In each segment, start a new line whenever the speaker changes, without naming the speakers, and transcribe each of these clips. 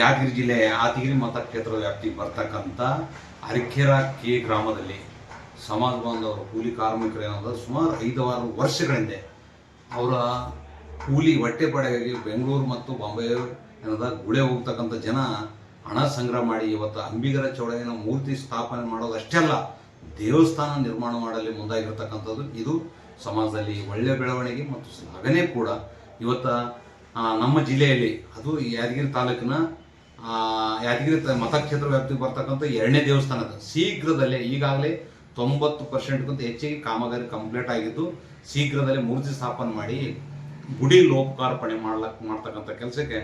ಯಾದಗಿರಿ ಜಿಲ್ಲೆಯ ಆತಗಿರಿ ಮತಕ್ಷೇತ್ರ ವ್ಯಾಪ್ತಿಗೆ ಬರ್ತಕ್ಕಂಥ ಅರಿಕೆರ ಕೆ ಗ್ರಾಮದಲ್ಲಿ ಸಮಾಜ ಬಾಂಧವರು, ಕೂಲಿ ಕಾರ್ಮಿಕರು ಏನಂದ್ರೆ ಸುಮಾರು ಐದಾರು ವರ್ಷಗಳ ಹಿಂದೆ ಅವರ ಕೂಲಿ ಹೊಟ್ಟೆ ಪಡೆಗಾಗಿ ಬೆಂಗಳೂರು ಮತ್ತು ಬಾಂಬೆ ಏನದ ಗುಳೆ ಹೋಗ್ತಕ್ಕಂಥ ಜನ ಹಣ ಸಂಗ್ರಹ ಮಾಡಿ ಇವತ್ತು ಅಂಬಿಗರ ಚೌಡಯ್ಯನ ಮೂರ್ತಿ ಸ್ಥಾಪನೆ ಮಾಡೋದು ಅಷ್ಟೇ ಅಲ್ಲ, ದೇವಸ್ಥಾನ ನಿರ್ಮಾಣ ಮಾಡಲು ಮುಂದಾಗಿರ್ತಕ್ಕಂಥದ್ದು. ಇದು ಸಮಾಜದಲ್ಲಿ ಒಳ್ಳೆಯ ಬೆಳವಣಿಗೆ ಮತ್ತು ಶ್ಲಾಘನೆ ಕೂಡ. ಇವತ್ತು ನಮ್ಮ ಜಿಲ್ಲೆಯಲ್ಲಿ, ಅದು ಯಾದಗಿರಿ ತಾಲೂಕಿನ ಯಾದಗಿರಿ ಮತಕ್ಷೇತ್ರ ವ್ಯಾಪ್ತಿಗೆ ಬರ್ತಕ್ಕಂಥ ಎರಡನೇ ದೇವಸ್ಥಾನದ ಶೀಘ್ರದಲ್ಲೇ, ಈಗಾಗಲೇ ತೊಂಬತ್ತು ಪರ್ಸೆಂಟ್ಗಿಂತ ಹೆಚ್ಚಿಗೆ ಕಾಮಗಾರಿ ಕಂಪ್ಲೀಟ್ ಆಗಿದ್ದು, ಶೀಘ್ರದಲ್ಲೇ ಮೂರ್ತಿ ಸ್ಥಾಪನೆ ಮಾಡಿ ಗುಡಿ ಲೋಪಕಾರ್ಪಣೆ ಮಾಡ್ಲಕ್ ಮಾಡ್ತಕ್ಕಂಥ ಕೆಲಸಕ್ಕೆ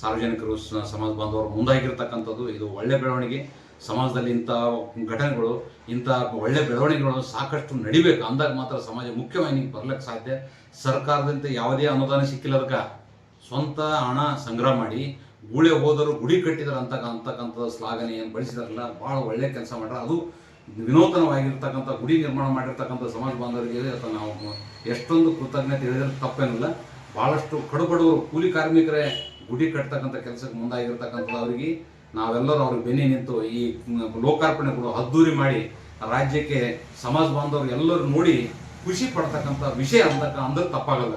ಸಾರ್ವಜನಿಕರು ಸಮಾಜ ಬಾಂಧವರು ಮುಂದಾಗಿರ್ತಕ್ಕಂಥದ್ದು. ಇದು ಒಳ್ಳೆ ಬೆಳವಣಿಗೆ. ಸಮಾಜದಲ್ಲಿ ಇಂಥ ಘಟನೆಗಳು, ಇಂಥ ಒಳ್ಳೆ ಬೆಳವಣಿಗೆಗಳು ಸಾಕಷ್ಟು ನಡಿಬೇಕು. ಅಂದಾಗ ಮಾತ್ರ ಸಮಾಜ ಮುಖ್ಯವಾಹಿನಿಗೆ ಬರ್ಲಿಕ್ಕೆ ಸಾಧ್ಯ. ಸರ್ಕಾರದಿಂದ ಯಾವುದೇ ಅನುದಾನ ಸಿಕ್ಕಿಲ್ಲ ಅದಕ್ಕೆ. ಸ್ವಂತ ಹಣ ಸಂಗ್ರಹ ಮಾಡಿ ಗೂಳೆ ಹೋದರು ಗುಡಿ ಕಟ್ಟಿದ್ರು ಅಂತ ಅಂತಕ್ಕಂಥ ಶ್ಲಾಘನೆಯನ್ನು ಬಳಸಿದಾರಲ್ಲ, ಭಾಳ ಒಳ್ಳೆ ಕೆಲಸ ಮಾಡ್ಯಾರ ಅದು ವಿನೂತನವಾಗಿರ್ತಕ್ಕಂಥ ಗುಡಿ ನಿರ್ಮಾಣ ಮಾಡಿರ್ತಕ್ಕಂಥ ಸಮಾಜ ಬಾಂಧವರಿಗೆ ಅಥವಾ ನಾವು ಎಷ್ಟೊಂದು ಕೃತಜ್ಞತೆ ಹೇಳಿದ್ರೆ ತಪ್ಪೇನಿಲ್ಲ. ಭಾಳಷ್ಟು ಕಡುಬಡವರು, ಕೂಲಿ ಕಾರ್ಮಿಕರೇ ಗುಡಿ ಕಟ್ಟತಕ್ಕಂಥ ಕೆಲಸಕ್ಕೆ ಮುಂದಾಗಿರ್ತಕ್ಕಂಥದ್ದು ಅವರಿಗೆ. ನಾವೆಲ್ಲರೂ ಅವ್ರಿಗೆ ಬೆನ್ನಿ ನಿಂತು ಈ ಲೋಕಾರ್ಪಣೆಗಳು ಅದ್ದೂರಿ ಮಾಡಿ ರಾಜ್ಯಕ್ಕೆ ಸಮಾಜ ಬಾಂಧವರು ಎಲ್ಲರೂ ನೋಡಿ ಖುಷಿ ಪಡ್ತಕ್ಕಂಥ ವಿಷಯ ಅಂತಕ್ಕ ಅಂದ್ರೆ ತಪ್ಪಾಗಲ್ಲ.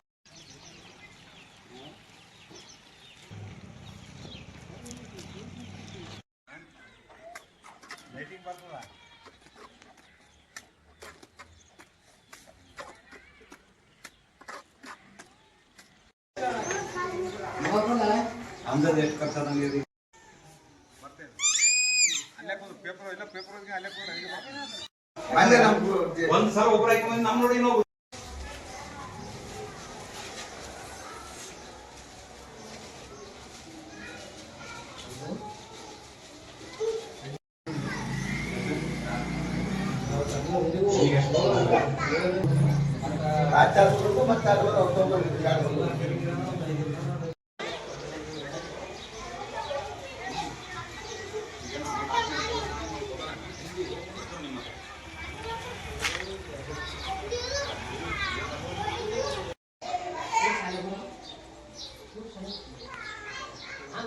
ಅಂದಾಜು ಎಷ್ಟು ಖರ್ಚಾದಂಗೆ ಇದೆ
ಅಲ್ಲೇ ನಮ್ಗೆ
ಒಂದ್ ಸಲ ಒಬ್ಬರ ಹಾಕಿ ನಮ್ ನೋಡಿ ನಾವು
ಆಚಾರ ಮತ್ತೆ ಅದು